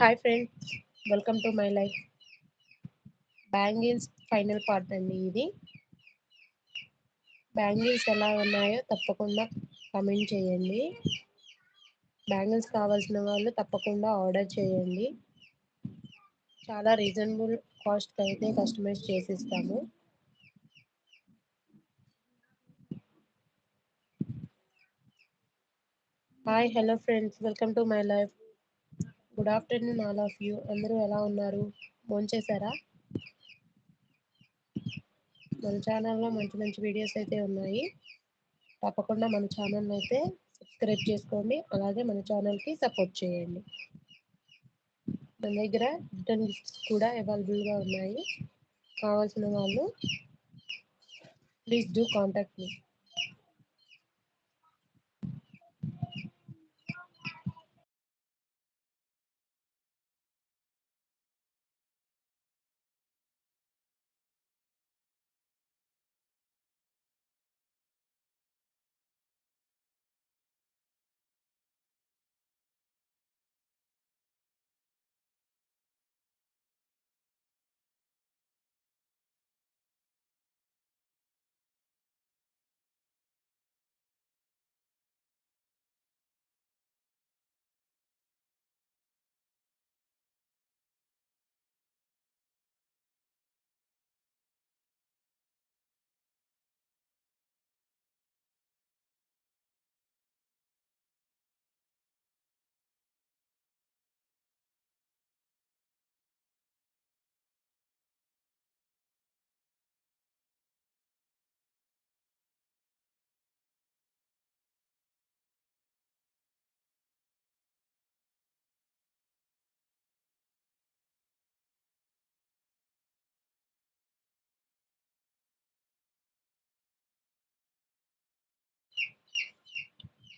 Hi friends welcome to my life bangles final part అండి ఇది. Bangles ఎలా ఉన్నాయో తప్పకుండా కమెంట్ చేయండి. బ్యాంగిల్స్ కావాల్సిన వాళ్ళు తప్పకుండా ఆర్డర్ చేయండి. చాలా రీజనబుల్ కాస్ట్కి అయితే customise చేసిస్తాము. Hi hello friends welcome to my life good afternoon all of you అందరూ ఎలా ఉన్నారు? భోంచేశారా? మన ఛానల్లో మంచి మంచి వీడియోస్ అయితే ఉన్నాయి. తప్పకుండా మన ఛానల్ అయితే సబ్స్క్రైబ్ చేసుకోండి. అలాగే మన ఛానల్కి సపోర్ట్ చేయండి. మన దగ్గర రిటర్న్ గిఫ్ట్స్ కూడా అవైలబుల్గా ఉన్నాయి. కావాల్సిన వాళ్ళు please do contact me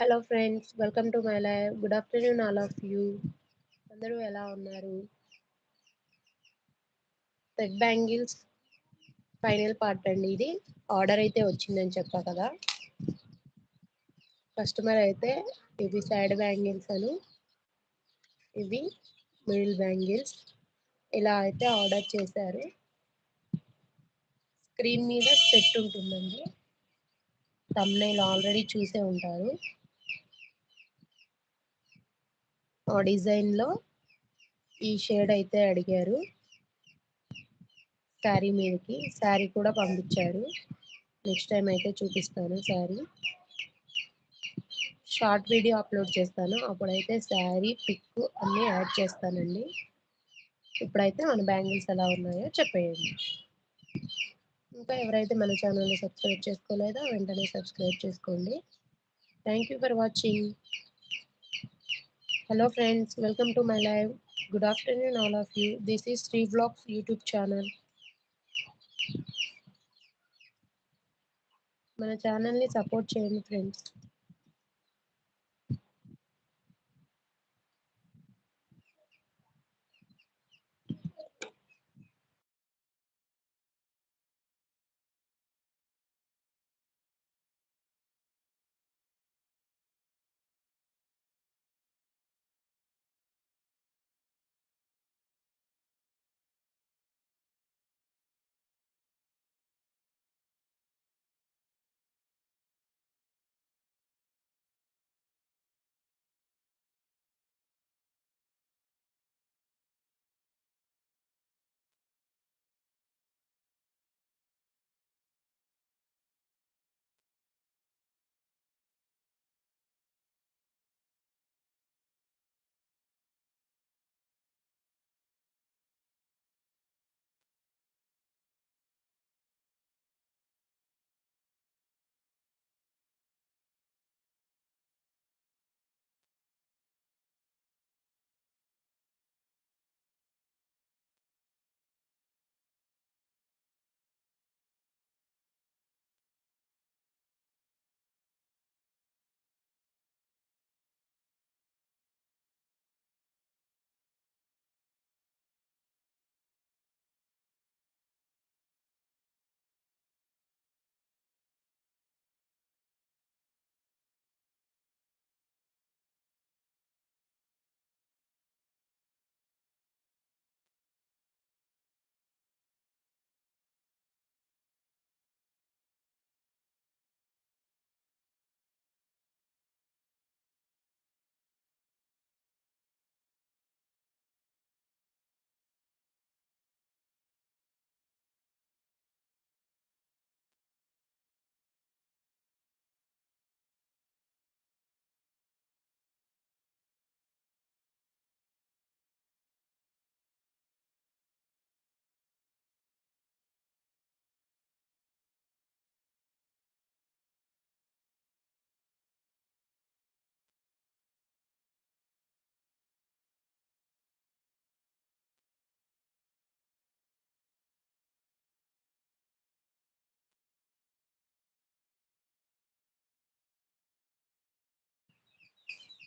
hello friends welcome to my live good afternoon all of you అందరూ ఎలా ఉన్నారు? రెడ్ బ్యాంగిల్స్ ఫైనల్ పార్ట్ అండి ఇది. ఆర్డర్ అయితే వచ్చిందని చెప్పా కదా. కస్టమర్ అయితే ఇవి సైడ్ బ్యాంగిల్స్ అని ఇవి మిడిల్ బ్యాంగిల్స్ ఇలా అయితే ఆర్డర్ చేశారు. స్క్రీన్ మీద సెట్ ఉంటుందండి. తమ్నైల్ ఆల్రెడీ చూసే ఉంటారు. డిజైన్లో ఈ షేడ్ అయితే అడిగారు. శారీ మీదకి శారీ కూడా పంపించారు. నెక్స్ట్ టైం అయితే చూపిస్తాను శారీ. షార్ట్ వీడియో అప్లోడ్ చేస్తాను. అప్పుడైతే శారీ పిక్ అన్నీ యాడ్ చేస్తానండి. ఇప్పుడైతే మన బ్యాంగిల్స్ ఎలా ఉన్నాయో చెప్పేయండి. ఇంకా ఎవరైతే మన ఛానల్ని సబ్స్క్రైబ్ చేసుకోలేదో వెంటనే సబ్స్క్రైబ్ చేసుకోండి. Thank you for watching. hello friends welcome to my live good afternoon all of you this is Shri blogs YouTube channel మన ఛానల్ని సపోర్ట్ చేయండి ఫ్రెండ్స్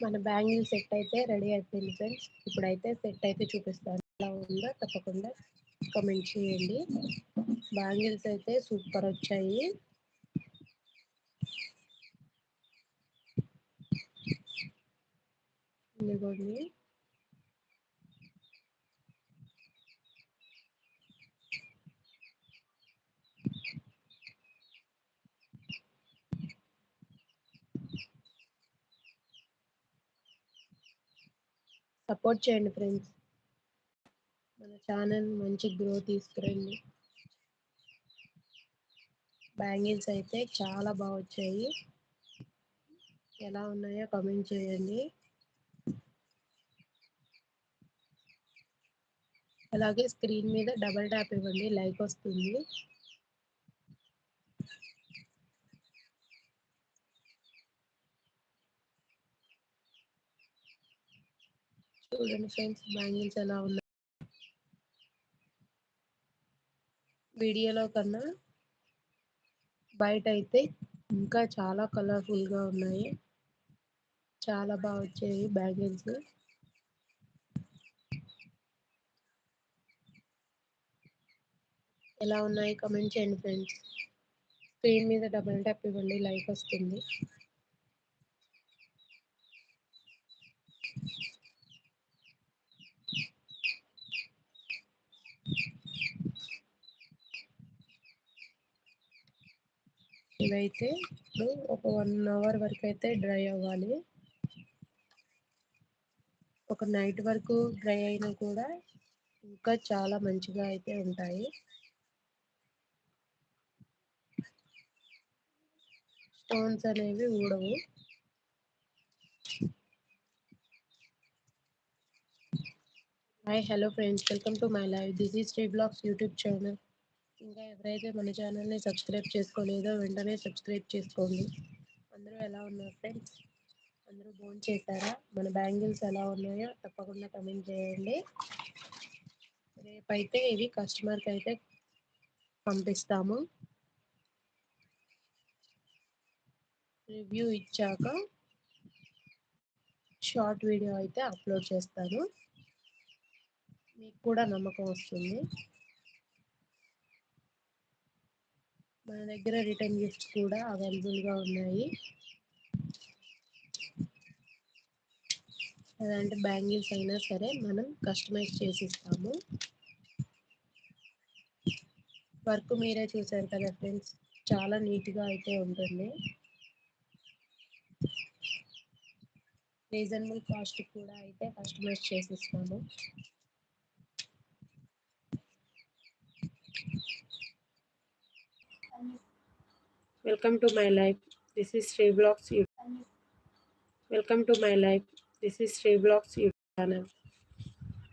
మన బ్యాంగిల్ సెట్ అయితే రెడీ అయిపోయింది ఫ్రెండ్స్. ఇప్పుడైతే సెట్ అయితే చూపిస్తాను. ఎలా ఉందో తప్పకుండా కమెంట్ చేయండి. బ్యాంగిల్స్ అయితే సూపర్ వచ్చాయి. ఇదిగోండి. సపోర్ట్ చేయండి ఫ్రెండ్స్. మన ఛానల్ మంచి గ్రో తీసుకురండి. బ్యాంగిల్స్ అయితే చాలా బాగా వచ్చాయి. ఎలా ఉన్నాయో కమెంట్ చేయండి. అలాగే స్క్రీన్ మీద డబల్ ట్యాప్ ఇవ్వండి లైక్ వస్తుంది. చూడండి ఫ్రెండ్స్ బ్యాంగిల్స్ ఎలా ఉన్నాయి? వీడియోలో కన్నా బయట అయితే ఇంకా చాలా కలర్ఫుల్గా ఉన్నాయి. చాలా బాగా వచ్చాయి బ్యాంగిల్స్. ఎలా ఉన్నాయి కమెంట్ చేయండి ఫ్రెండ్స్. స్క్రీన్ మీద డబుల్ ట్యాప్ ఇవ్వండి లైక్ వస్తుంది. ఇవైతే ఇప్పుడు ఒక వన్ అవర్ వరకు అయితే డ్రై అవ్వాలి. ఒక నైట్ వరకు డ్రై అయినా కూడా ఇంకా చాలా మంచిగా అయితే ఉంటాయి. స్టోన్స్ అనేవి ఊడవు. Hi hello friends. Welcome to my live. This is Shri blogs YouTube channel. ఇంకా ఎవరైతే మన ఛానల్ని సబ్స్క్రైబ్ చేసుకోలేదో వెంటనే సబ్స్క్రైబ్ చేసుకోండి. అందరూ ఎలా ఉన్నారు ఫ్రెండ్స్ అందరూ ఫోన్ చేశారా? మన బ్యాంగిల్స్ ఎలా ఉన్నాయో తప్పకుండా కమెంట్ చేయండి. రేపైతే ఇవి కస్టమర్కి అయితే పంపిస్తాము. రివ్యూ ఇచ్చాక షార్ట్ వీడియో అయితే అప్లోడ్ చేస్తాను. మీకు కూడా నమ్మకం వస్తుంది. మన దగ్గర రిటర్న్ గిఫ్ట్స్ కూడా అవైలబుల్గా ఉన్నాయి. అలాంటి బ్యాంగిల్స్ అయినా సరే మనం కస్టమైజ్ చేసి ఇస్తాము వర్క్ మీరే చూసారు కదా ఫ్రెండ్స్ చాలా నీట్గా అయితే ఉంటుంది. రీజనబుల్ కాస్ట్ కూడా అయితే కస్టమైజ్ చేసి Welcome to my life. This is Sri Blocks YouTube. Welcome to my life. This is Sri Blocks YouTube channel.